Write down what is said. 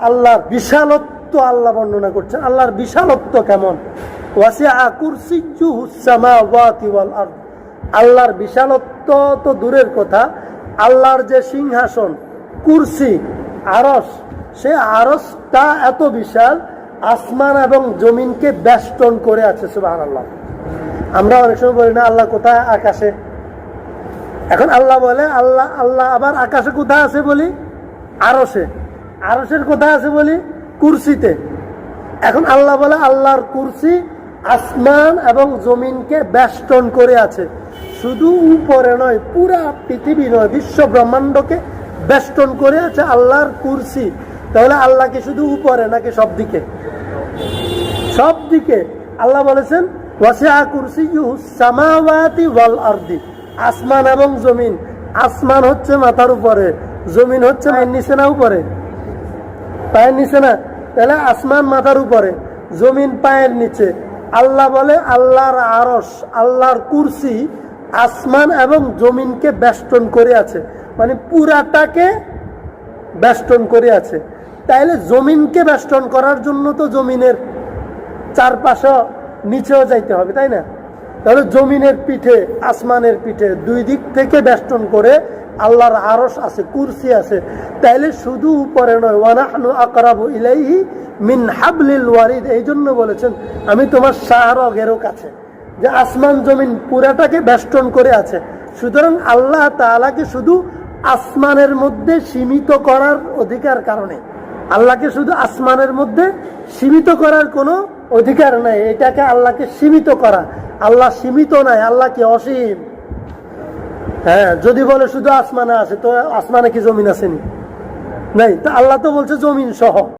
আল্লাহর বিশালত্ব আল্লাহ বর্ণনা করছেন। আল্লাহর বিশালত্ব কেমন? আল্লাহর বিশালত্ব তো দূরের কথা। আল্লাহর যে সিংহাসন, কুরসি আরস সে আরসটা এত বিশাল, আসমান এবং জমিনকে বেষ্টন করে আছে, সুবহানাল্লাহ। আমরা অনেক সময় বলি না, আল্লাহ কোথায়? আকাশে। এখন আল্লাহ বলে, আল্লাহ আল্লাহ আবার আকাশে কোথায় আছে বলি? আরসে আরসের কোথায় আছে বলি, কুরসিতে। এখন আল্লাহ বলে, আল্লাহর কুরসি আসমান এবং জমিনকে বেষ্টন করে আছে। শুধু উপরে নয়, পুরা পৃথিবী নয়, বিশ্ব ব্রহ্মাণ্ডকে বেষ্টন করে আছে আল্লাহর কুরসি। তাহলে আল্লাহ কি শুধু উপরে নাকি সব দিকে সব দিকে আল্লাহ বলেছেন সামাওয়াতি ওয়াল আসমান এবং জমিন। আসমান হচ্ছে মাথার উপরে, জমিন হচ্ছে নিচে না উপরে? পায়ের নিচে না, তাহলে আসমান মাথার উপরে, জমিন পায়ের নিচে। আল্লাহ বলে, আল্লাহর আরস আল্লাহর কুরসি আসমান এবং জমিনকে বেষ্টন করে আছে। মানে পুরাটাকে বেষ্টন করে আছে। তাইলে জমিনকে বেষ্টন করার জন্য তো জমিনের চারপাশে নিচেও যাইতে হবে, তাই না? তাহলে জমিনের পিঠে, আসমানের পিঠে দুই দিক থেকে বেষ্টন করে আল্লাহর আরস আছে, কুরসি আছে। তাইলে শুধু উপরে নয় ওয়ানাহনু আকরাবু ইলাইহি মিন হাবলিল ওয়ারিদ। এই জন্য বলেছেন, আমি তোমার শাহরগেরও কাছে, যে আসমান জমিন পুরাটাকে বেষ্টন করে আছে। সুতরাং আল্লাহ তাআলাকে শুধু আসমানের মধ্যে সীমিত করার অধিকার কারণে, আল্লাহকে শুধু আসমানের মধ্যে সীমিত করার কোনো অধিকার নাই। এটাকে আল্লাহকে সীমিত করা। আল্লাহ সীমিত নাই, আল্লাহ কি অসীম? হ্যাঁ যদি বলে শুধু আসমানে আছে তো আসমানে কি জমিন আসেনি নাই, তা আল্লাহ তো বলছে জমিন সহ।